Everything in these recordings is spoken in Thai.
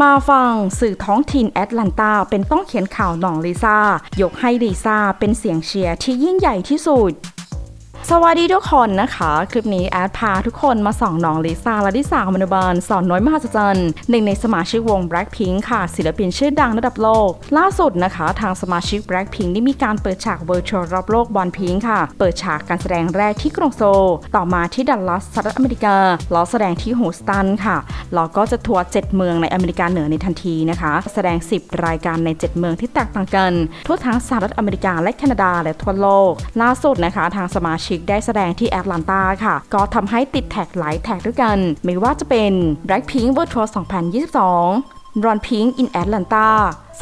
มาฟังสื่อท้องถิ่นแอตแลนตาเป็นต้องเขียนข่าวหน่องลิซ่ายกให้ลิซ่าเป็นเสียงเชียร์ที่ยิ่งใหญ่ที่สุด สวัสดีทุกคนนะคะ คลิปนี้แอดพาทุกคนมาส่องน้องลิซ่าและลิซ่ามนุบาลสอนน้อยมหัศจรรย์หนึ่งในสมาชิกวง Blackpink ค่ะ ศิลปินชื่อดังระดับโลก ล่าสุดนะคะ ทางสมาชิก Blackpink ได้มีการเปิดฉากเวอร์ชวลรอบโลกบอลพิงค่ะ เปิดฉากการแสดงแรกที่กรุงโซลต่อมาที่ดัลลัสสหรัฐอเมริกาแล้วแสดงที่ฮูสตันค่ะแล้วก็จะทัวร์7เมืองในอเมริกาเหนือในทันทีนะคะ แสดง 10 รายการใน 7 เมืองที่แตกต่างกัน ทั่วทั้งสหรัฐอเมริกาและแคนาดาและทั่วโลก ล่าสุดนะคะ ทางสมาชิกได้แสดงที่แอตแลนตาค่ะ ก็ทำให้ติดแท็กหลายแท็กด้วยกัน ไม่ว่าจะเป็น Blackpink World Tour 2022 Run Pink in Atlanta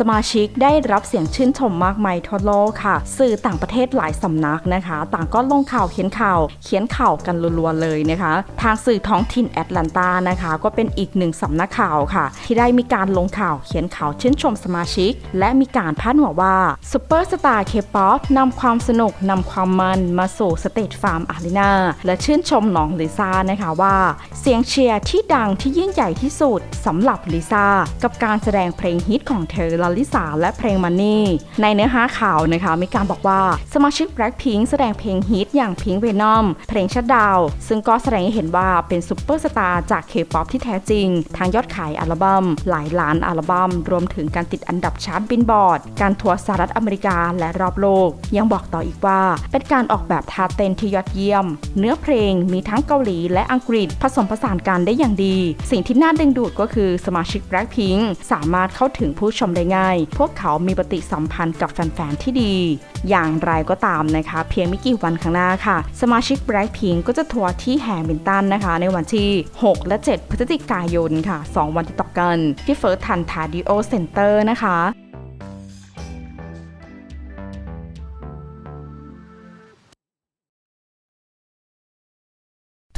สมาชิกได้รับเสียงชื่นชมมากมายทั่วโลกค่ะ สื่อต่างประเทศหลายสำนักนะคะ ต่างก็ลงข่าวเขียนข่าว เขียนข่าวกันรัวๆเลยนะคะ ทางสื่อท้องถิ่นแอตแลนตานะคะ ก็เป็นอีกหนึ่งสำนักข่าวค่ะ ที่ได้มีการลงข่าวเขียนข่าวชื่นชมสมาชิก และมีการพาดหัวว่าซูเปอร์สตาร์เคป๊อปนำความสนุกนำความมันมาสู่สเตจฟาร์มอารีนาและชื่นชมน้องลิซ่านะคะว่า เสียงเชียร์ที่ดังที่ยิ่งใหญ่ที่สุดสำหรับลิซ่ากับการแสดงเพลงฮิตของเธอลลิซาและเพลงมันนี่ในเนื้อหาข่าวนะคะ มีการบอกว่าสมาชิก Blackpink แสดงเพลงฮิตอย่าง Pink Venom เพลงชัดดาว ซึ่งก็แสดงให้เห็นว่าเป็นซูเปอร์สตาร์จากเคป๊อปที่แท้จริง ทางยอดขายอัลบัม้ม หลายล้านอัลบัม้ม รวมถึงการติดอันดับชาร์ตบินบอร์ด การทัวร์สหรัฐอเมริกาและรอบโลก ยังบอกต่ออีกว่า เป็นการออกแบบท่าเต้นที่ยอดเยี่ยม เนื้อเพลงมีทั้งเกาหลีและอังกฤษผสมผสานกันได้อย่างดี สิ่งที่น่าดึงดูดก็คือสมาชิก Blackpink สามารถเข้าถึงผู้ชมได้ง่ายพวกเขามีปฏิสัมพันธ์กับแฟนๆ ที่ดี อย่างไรก็ตามนะคะ เพียงไม่กี่วันข้างหน้าค่ะ สมาชิก Blackpink ก็จะทัวร์ที่แฮมิลตันนะคะ ในวันที่ 6 และ 7 พฤศจิกายนค่ะ 2 วันติดต่อกัน ที่เฟิร์สทันทาดิโอเซ็นเตอร์นะคะ